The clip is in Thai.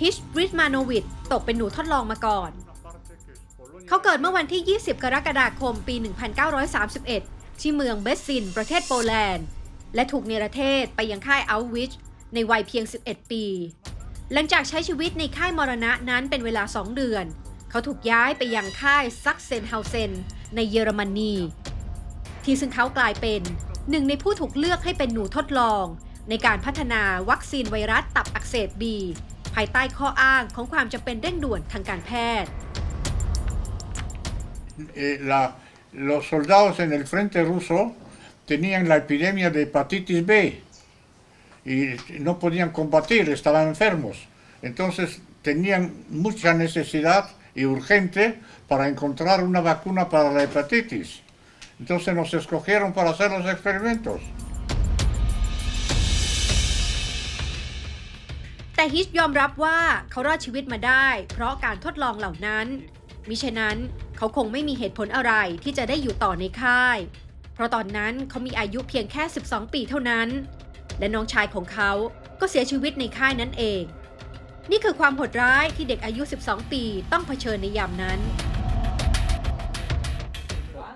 ฮิชริสมาโนวิชตกเป็นหนูทดลองมาก่อน เขาเกิดเมื่อวันที่ 20 กรกฎาคมปี 1931 ที่เมืองเบสซิน ประเทศโปแลนด์ และถูกเนรเทศไปยังค่ายอัลวิชในวัยเพียง 11 ปี หลังจากใช้ชีวิตในค่ายมรณะนั้นเป็นเวลา 2 เดือน เขาถูกย้ายไปยังค่ายซักเซนเฮาเซนในเยอรมนี ที่ซึ่งเขากลายเป็นหนึ่งในผู้ถูกเลือกให้เป็นหนูทดลอง ในการพัฒนาวัคซีนไวรัสตับอักเสบบีายใต้ข้ออ้างของความจำเป็นเร่งด่วนทางการแพทย์ Eh, la- los soldados en el frente ruso tenían la epidemia de hepatitis B y no podían combatir, estaban enfermos. Entonces tenían mucha necesidad y urgente para encontrar una vacuna para la hepatitis. Entonces nos escogieron para hacer los experimentos. แต่ฮิชยอมรับว่าเขารอดชีวิตมาได้ เพราะการทดลองเหล่านั้น มิฉะนั้นเขาคงไม่มีเหตุผลอะไรที่จะได้อยู่ต่อในค่าย เพราะตอนนั้นเขามีอายุเพียงแค่ 12 ปีเท่านั้น และน้องชายของเขาก็เสียชีวิตในค่ายนั่นเอง นี่คือความโหดร้ายที่เด็กอายุ 12 ปีต้องเผชิญในยามนั้น